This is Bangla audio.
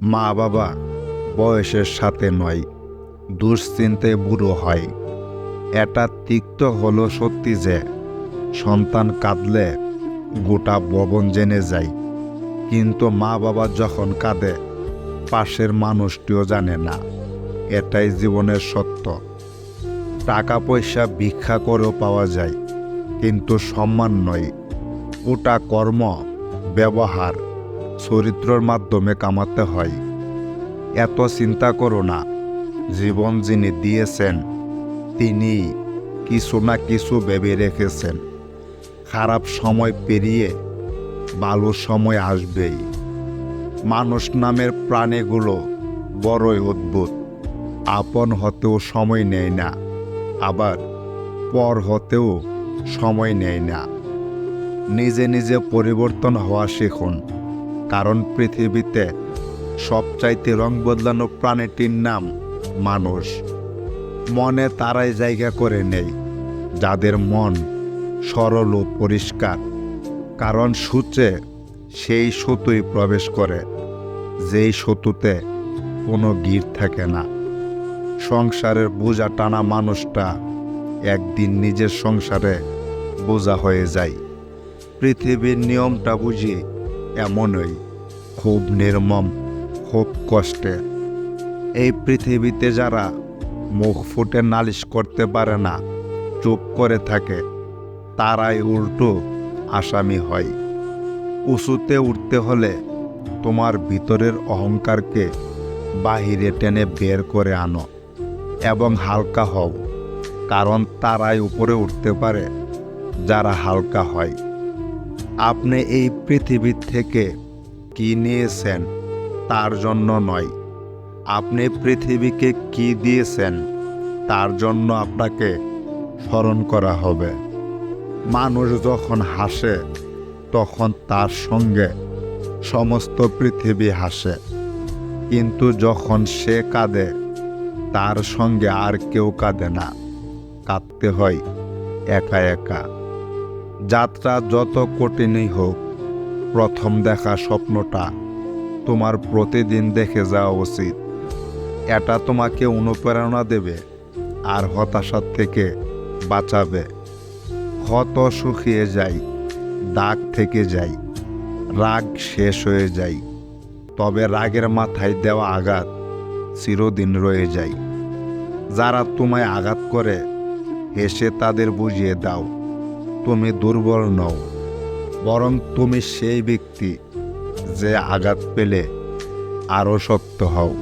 মা বাবা বয়সের সাথে নয়, দুশ্চিন্তে বুড়ো হয়। এটা তিক্ত হলো সত্যি যে, সন্তান কাঁদলে গোটা ভবন জেনে যায়। কিন্তু মা বাবা যখন কাঁদে, পাশের মানুষটিও জানে না। এটাই জীবনের সত্য। টাকা পয়সা ভিক্ষা করেও পাওয়া যায়, কিন্তু সম্মান নয়। ওটা কর্ম, ব্যবহার চরিত্রের মাধ্যমে কামাতে হয়। এত চিন্তা করো না, জীবন যিনি দিয়েছেন তিনি কিছু না কিছু ভেবে রেখেছেন। খারাপ সময় পেরিয়ে ভালো সময় আসবেই। মানুষ নামের প্রাণীগুলো বড়ই অদ্ভুত। আপন হতেও সময় নেয় না, আবার পর হতেও সময় নেয় না। নিজে নিজে পরিবর্তন হওয়া শিখুন। কারণ পৃথিবীতে সবচাইতে রং বদলানো প্রাণীটির নাম মানুষ। মনে তারাই জায়গা করে নেই, যাদের মন সরল ও পরিষ্কার। কারণ সূচে সেই সতুই প্রবেশ করে, যেই সতুতে কোনো গির থাকে না। সংসারের বোঝা টানা মানুষটা একদিন নিজের সংসারে বোঝা হয়ে যায়। পৃথিবীর নিয়মটা বুঝি এমনই, খুব নির্মম, খুব কষ্টে। এই পৃথিবীতে যারা মুখ ফুটে নালিশ করতে পারে না, চুপ করে থাকে, তারাই উল্টো আসামি হয়। উঁচুতে উঠতে হলে তোমার ভিতরের অহংকারকে বাহিরে টেনে বের করে আনো এবং হালকা হও, কারণ তারাই উপরে উঠতে পারে, যারা হালকা হয়। আপনি এই পৃথিবী থেকে কি নিয়েছেন? তার জন্য নয়। আপনি পৃথিবীকে কি দিয়েছেন? তার জন্য আপনাকে স্মরণ করা হবে। মানুষ যখন হাসে, তখন তার সঙ্গে সমস্ত পৃথিবী হাসে। কিন্তু যখন সে কাঁদে, তার সঙ্গে আর কেউ কাঁদে না। কাঁদতে হয় একা একা। যাত্রা যত কঠিনই হোক, প্রথম দেখা স্বপ্নটা তোমার প্রতিদিন দেখে যাওয়া উচিত। এটা তোমাকে অনুপ্রেরণা দেবে আর হতাশার থেকে বাঁচাবে। ক্ষত শুকিয়ে যায় দাগ থেকে যাই, রাগ শেষ হয়ে যায় তবে রাগের মাথায় দেওয়া আঘাত চিরদিন রয়ে যায়। যারা তোমায় আঘাত করে, হেসে তাদের বুঝিয়ে দাও। তুমি দুর্বল নও বরং তুমি সেই ব্যক্তি যে আঘাত পেলে আরও শক্ত হও।